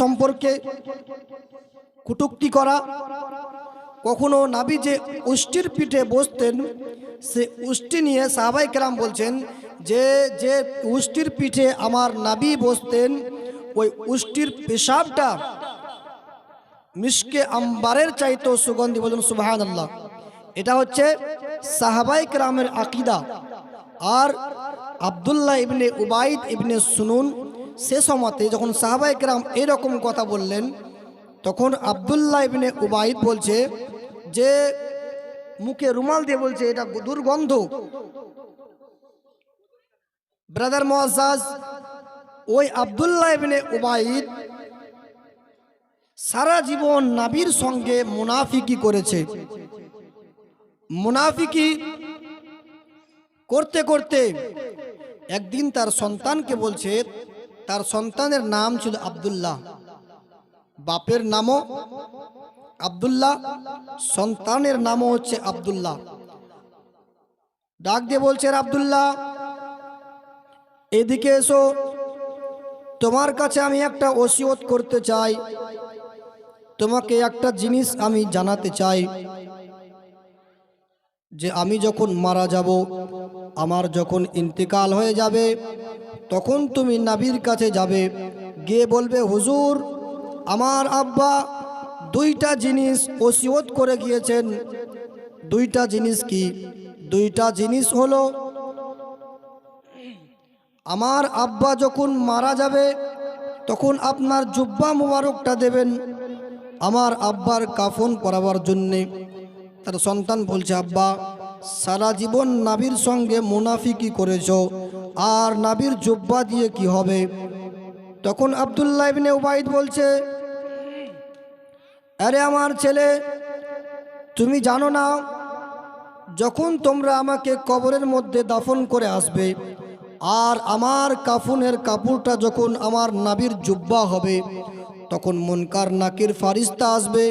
সম্পর্কে কুটুক্তি করা, কখনো নাবি যে উষ্টির পিঠে বসতেন, সে উষ্টি নিয়ে সাহাবাই কেরাম বলছেন, যে যে উষ্টির পিঠে আমার নাবি বসতেন, ওই উষ্টির পেশাবটা মিশকে আম্বারের চাইতো সুগন্ধি। বলুন সুবাহান আল্লাহ এটা হচ্ছে সাহাবাই কেরামের আকিদা। আর আবদুল্লাহ ইবনে উবাইদ ইবনে সুনুন সে সময়তে যখন সাহাবাই কেরাম এরকম কথা বললেন, তখন আবদুল্লাহ ইবনে উবাইদ বলছে যে, মুখে রুমাল দিয়ে বলছে, এটা দুর্গন্ধ। ব্রাদার মোয়াজ ওই আবদুল্লাহ ইবনে উবাইদ সারা জীবন নাবির সঙ্গে মুনাফিকি করেছে। মুনাফিকি করতে করতে একদিন তার সন্তানকে বলছে তার সন্তানের নাম ছিল আবদুল্লাহ। বাপের নামও আবদুল্লাহ, সন্তানের নামও হচ্ছে আবদুল্লাহ। ডাক দিয়ে বলছে "রে আবদুল্লাহ, এদিকে এসো। তোমার কাছে আমি একটা ওসিয়ত করতে চাই। তোমাকে একটা জিনিস আমি জানাতে চাই, যে আমি যখন মারা যাব, আমার যখন ইন্তেকাল হয়ে যাবে তখন তুমি নাবির কাছে যাবে। গিয়ে বলবে, হুজুর, আমার আব্বা দুইটা জিনিস ওসিয়ত করে গিয়েছেন। দুইটা জিনিস কি? দুইটা জিনিস হলো, আমার আব্বা যখন মারা যাবে, তখন আপনার জুব্বা মুবারকটা দেবেন আমার আব্বার কাফন পরাবার জন্যে। তার সন্তান বলছে, আব্বা, সারা জীবন নাবির সঙ্গে মুনাফিকি করেছ। আর নাবির জুব্বা দিয়ে কি হবে? তখন আবদুল্লাহ ইবনে উবাইদ বলছে, আরে আমার ছেলে, তুমি জানো না, যখন তোমরা আমাকে কবরের মধ্যে দাফন করে আসবে, আর আমার কাফুনের কাপড়টা যখন আমার নাবির জুব্বা হবে, তখন মনকার নাকির ফারিস্তা আসবে,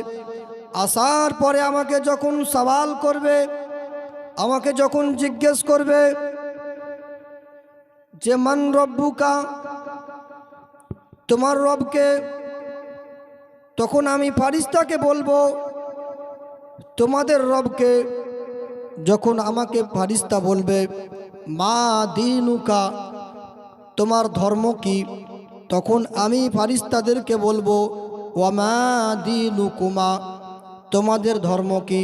আসার পরে আমাকে যখন সওয়াল করবে, আমাকে যখন জিজ্ঞেস করবে যে মান রব্বুকা, তোমার রবকে, তখন আমি ফারিস্তাকে বলব, তোমাদের রবকে যখন আমাকে ফারিস্তা বলবে, মা দিনুকা, তোমার ধর্ম কি? তখন আমি ফারিস্তাদেরকে বলব ওয়ামা দিনুকুমা, তোমাদের ধর্ম কি?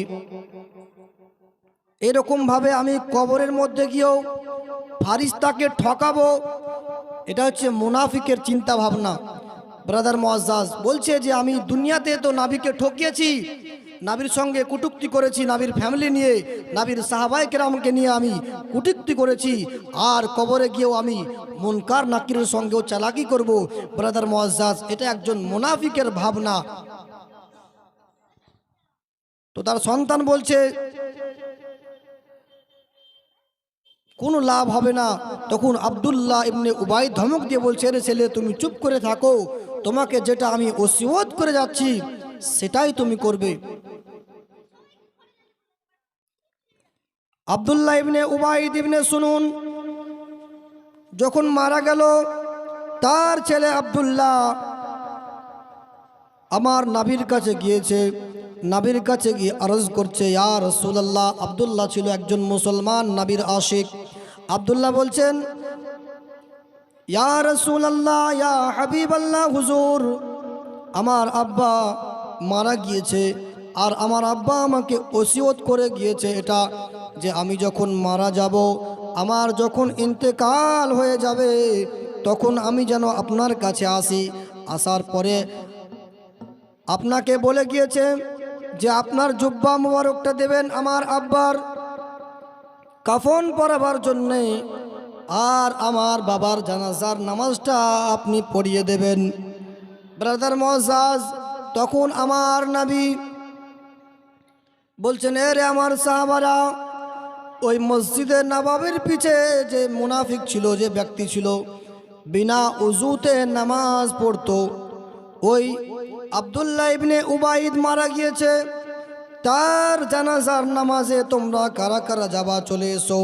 এরকমভাবে আমি কবরের মধ্যে গিয়েও ফারিস্তাকে ঠকাবো, এটা হচ্ছে মুনাফিকের চিন্তা ভাবনা ব্রাদার মোয়াজ্জাজ বলছে যে, আমি দুনিয়াতে তো নাবিকে ঠকিয়েছি, নাবির সঙ্গে কুটুক্তি করেছি, নাবির ফ্যামিলি নিয়ে, নাবির সাহাবাই কেরামকে নিয়ে আমি কুটুক্তি করেছি, আর কবরে গিয়েও আমি মুনকার নাকিরের সঙ্গেও চালাকি করব। ব্রাদার মোয়াজ্জাজ, এটা একজন মুনাফিকের ভাবনা। তো তার সন্তান বলছে কোনো লাভ হবে না। তখন আবদুল্লাহ ইবনে উবাই ধমক দিয়ে বলছে, রে ছেলে, তুমি চুপ করে থাকো। তোমাকে যেটা আমি ওসিয়ত করে যাচ্ছি, সেটাই তুমি করবে। আবদুল্লাহ ইবনে উবাইদ ইবনে শুনুন যখন মারা গেল, তার ছেলে আবদুল্লাহ আমার নাবির কাছে গিয়েছে নাবির কাছে গিয়ে আরজ করছে, ইয়া রসুলাল্লাহ, আবদুল্লাহ ছিল একজন মুসলমান নাবির আশিক। আবদুল্লাহ বলছেন, ইয়া রসুলাল্লাহ, ইয়া হাবিব আল্লাহ হুজুর, আমার আব্বা মারা গিয়েছে আর আমার আব্বা আমাকে ওসিয়ত করে গিয়েছে এটা যে আমি যখন মারা যাব, আমার যখন ইন্তেকাল হয়ে যাবে, তখন আমি যেন আপনার কাছে আসি। আসার পরে আপনাকে বলে গিয়েছে যে আপনার জুব্বা মুবারকটা দেবেন আমার আব্বার কাফন পরাবার জন্যে, আর আমার বাবার জানাজার নামাজটা আপনি পড়িয়ে দেবেন। ব্রাদার মজাজ তখন আমার নাবি বলছেন, এ রে আমার সাহাবারা, ওই মসজিদের নবাবের পিছে যে মুনাফিক ছিল, যে ব্যক্তি ছিল, বিনা উজুতে নামাজ পড়তো, ওই আবদুল্লাহ ইবনে উবাইদ মারা গিয়েছে। তার জানাজার নামাজে তোমরা কারা কারা যাবা চলে এসো।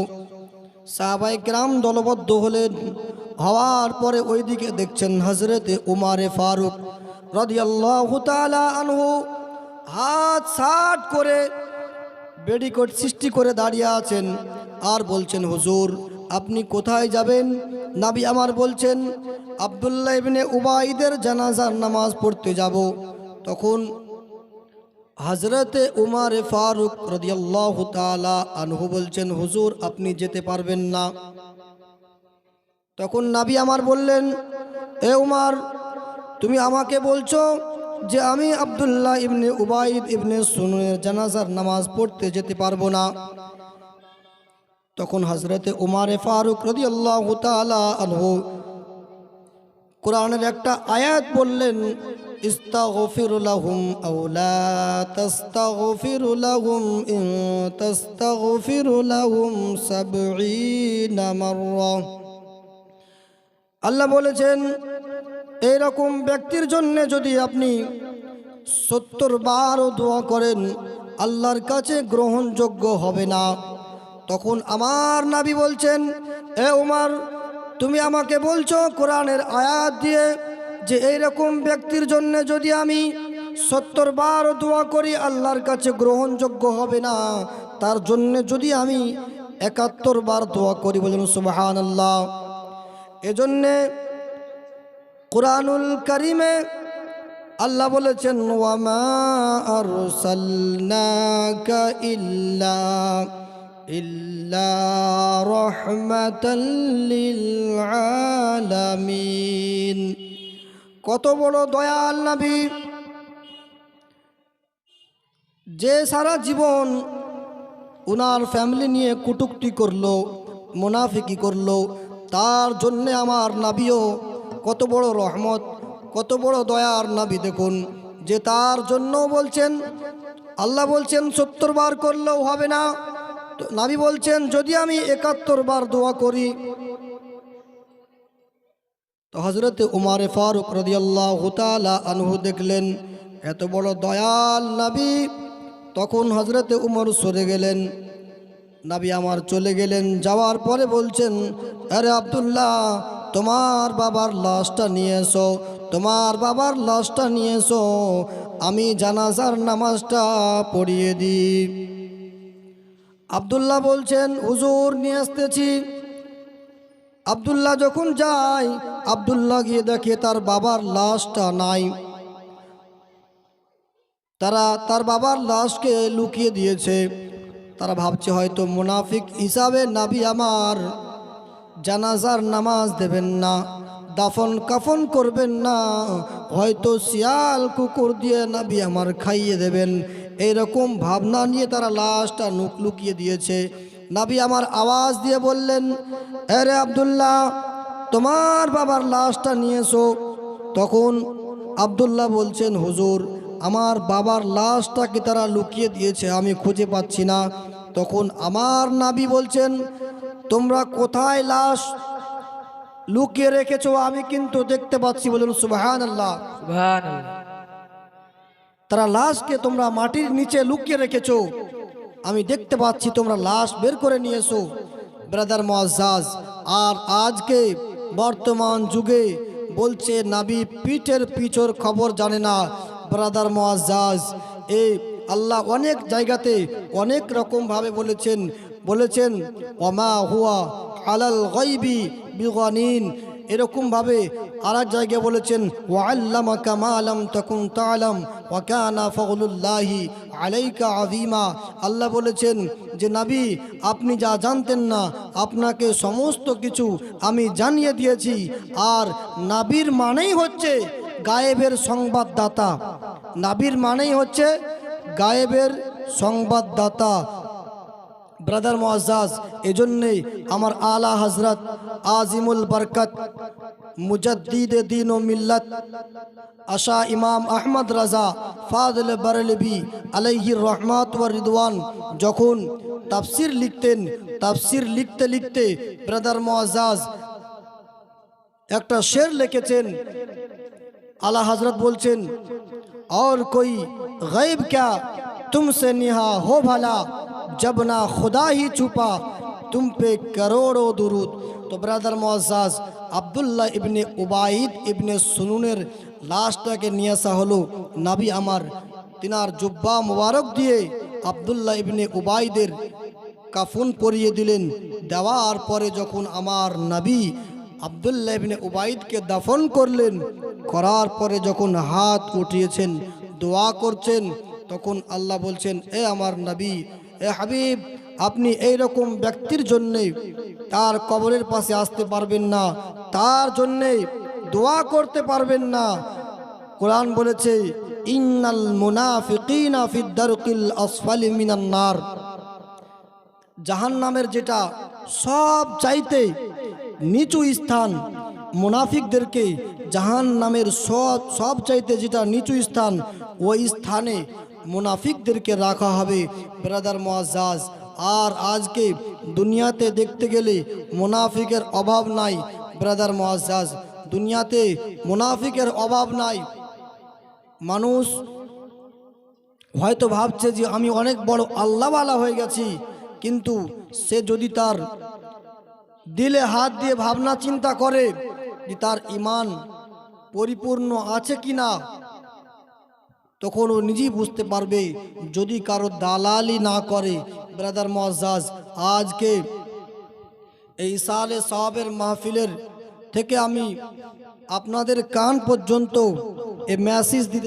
সাহাবাই গ্রাম দলবদ্ধ হলেন হওয়ার পরে ওইদিকে দেখছেন হজরতে উমারে ফারুক রাদিয়াল্লাহু আনহু হাত সাট করে বেডিকোট সৃষ্টি করে দাঁড়িয়ে আছেন আর বলছেন, হুজুর আপনি কোথায় যাবেন? নাবি আমার বলছেন, আবদুল্লাহ ইবনে উবাইদের জানাজার নামাজ পড়তে যাব। তখন হজরতে উমারে ফারুক রদিয়াল্লাহু তাআলা আনহু বলছেন, হুজুর, আপনি যেতে পারবেন না। তখন নাবি আমার বললেন, এ উমার, তুমি আমাকে বলছো যে আমি আবদুল্লাহ ইবনে উবাইদ ইবনে সুনের জানাজার নামাজ পড়তে যেতে পারব না। তখন হজরতে উমারে ফারুক রদি আল্লাহ আনহু কোরআনের একটা আয়াত বললেন, ইস্তাগফির লাহুম আও লা তাস্তাগফির লাহুম ইন তাস্তাগফির লাহুম 70 মাররা। আল্লাহ বলেছেন এইরকম ব্যক্তির জন্য যদি আপনি সত্তর বারও দোয়া করেন, আল্লাহর কাছে গ্রহণযোগ্য হবে না। তখন আমার নাবি বলছেন, এ উমার, তুমি আমাকে বলছো কোরআনের আয়াত দিয়ে যে এইরকম ব্যক্তির জন্য যদি আমি সত্তর বার দোয়া করি, আল্লাহর কাছে গ্রহণযোগ্য হবে না। তার জন্য যদি আমি একাত্তর বার দোয়া করি বলুন সুবাহান আল্লাহ এজন্যে কোরআনুল করিমে আল্লাহ বলেছেন ওয়ামা আরসালনাকা ইল্লা রহমাতাল লিল আলামিন কত বড় দয়াল নবী। যে সারা জীবন উনার ফ্যামিলি নিয়ে কুটুক্তি করল, মুনাফিকি করল, তার জন্যে আমার নাবিও কত বড় রহমত, কত বড় দয়ার নাবি। দেখুন, যে তার জন্য বলছেন, আল্লাহ বলছেন, সত্তর বার করলেও হবে না। তো নাবি বলছেন, যদি আমি একাত্তর বার দোয়া করি, তো হজরতে উমারে ফারুক রদিয়াল্লাহ তালা আনহু দেখলেন, এত বড় দয়াল নাবি। তখন হজরতে উমর সরে গেলেন। নাবি আমার চলে গেলেন, যাওয়ার পরে বলছেন, আরে আবদুল্লাহ, তোমার বাবার লাশটা নিয়ে এসো, তোমার বাবার লাশটা নিয়ে এসো, আমি জানাজার নামাজটা পড়িয়ে দিই। আবদুল্লাহ বলছেন, হুজুর, নিয়ে আসতেছি। আবদুল্লাহ যখন যায়, আবদুল্লাহ গিয়ে দেখে তার বাবার লাশটা নাই। তারা, তার বাবার লাশকে লুকিয়ে দিয়েছে। তারা ভাবছে, হয়তো মুনাফিক হিসাবে নাবি আমার। জানাজার নামাজ দেবেন না, দাফন কাফন করবেন না, হয়তো শিয়াল কুকুর দিয়ে নাবি আমার খাইয়ে দেবেন। এইরকম ভাবনা নিয়ে তারা লাশটা নুক লুকিয়ে দিয়েছে। নাবি আমার আওয়াজ দিয়ে বললেন আরে আবদুল্লাহ, তোমার বাবার লাশটা নিয়েছো তখন আবদুল্লাহ বলছেন, হুজুর, আমার বাবার লাশটাকে তারা লুকিয়ে দিয়েছে, আমি খুঁজে পাচ্ছি না। তখন আমার নাবি বলছেন, তোমরা কোথায় লাশ লুকিয়ে রেখেছো? আমি কিন্তু দেখতে পাচ্ছি বলুন সুবাহান আল্লাহ তারা লাশকে তোমরা মাটির নিচে লুকিয়ে রেখেছো। আমি দেখতে পাচ্ছি তোমরা লাশ বের করে নিয়েছো। ব্রাদার মোয়াজ্জাজ আর আজকে বর্তমান যুগে বলছে নাবি পিঠের পিছর খবর জানে না। ব্রাদার মোয়াজ্জাজ এই আল্লাহ অনেক জায়গাতে অনেক রকমভাবে বলেছেন বলেছেন, ওমা হুয়া আলাল গাইবি বিগানিন। এরকমভাবে আর এক জায়গায় বলেছেন ওয়াল্লামা কামা আলম তকুন তালাম ওয়াকানা ফগলুল্লাহি আলাইকা আদিমা আল্লাহ বলেছেন যে, নাবি, আপনি যা জানতেন না, আপনাকে সমস্ত কিছু আমি জানিয়ে দিয়েছি। আর নাবির মানেই হচ্ছে গায়েবের সংবাদদাতা। নাবির মানেই হচ্ছে গায়েবের সংবাদদাতা। ব্রাদার মোয়াজ এজন্যেই আমার আলা হজরত আজিমুল বরকত মুজদ্দিদ দিন ও মিল্লত আশা ইমাম আহমদ রাজা ফাদল বরলবি আলাইহির রহমাত ওয়া রিদওয়ান যখন তাফসির লিখতেন তাফসির লিখতে লিখতে ব্রাদার মোয়াজ একটা শের লিখেছেন আলা हजरत বলছেন और कोई गैब क्या तुमसे निहा हो भला जब ना खुदा ही छुपा तुम पे करोड़ों दुरूद তো brother Muaz Abdullah ibn Ubaid ibn সুনুনের লাশটাকে নিয়ে আসা হলো নাবি আমার তিনার জুব্বা মোবারক দিয়ে আবদুল্লাহ ইবনে উবাইদের কাফন পরিয়ে দিলেন দেওয়ার পরে যখন আমার নবী আবদুল্লাহ ইবনে উবাইদকে দাফন করলেন করার পরে যখন হাত উঠিয়েছেন দোয়া করছেন তখন আল্লাহ বলছেন, এ আমার নবী, এ হাবিব, আপনি এই রকম ব্যক্তির জন্যে তার কবরের পাশে আসতে পারবেন না, তার জন্যে দোয়া করতে পারবেন না। কোরআন বলেছে, ইন্নাল মুনাফিকিনা ফিদ দারকিল আসফালি মিনান নার। জাহান্নামের যেটা সব চাইতে নিচু স্থান, মুনাফিকদেরকে জাহান নামের সব সব চাইতে যেটা নিচু স্থান, ওই স্থানে মুনাফিকদেরকে রাখা হবে, ব্রাদার মোয়াজ্জাজ আর আজকে দুনিয়াতে দেখতে গেলে মুনাফিকের অভাব নাই, ব্রাদার মোয়াজ্জাজ দুনিয়াতে মুনাফিকের অভাব নাই। মানুষ হয়তো ভাবছে যে আমি অনেক বড় আল্লাহওয়ালা হয়ে গেছি, কিন্তু সে যদি তার দিলে হাত দিয়ে ভাবনা চিন্তা করে যে তার ইমান পরিপূর্ণ আছে কি না তখন ও নিজেই বুঝতে পারবে, যদি কারও দালালি না করে। ব্রাদার মজাজ আজকে এই সালে সবের মাহফিলের থেকে আমি আপনাদের কান পর্যন্ত এ মেসেজ দিতে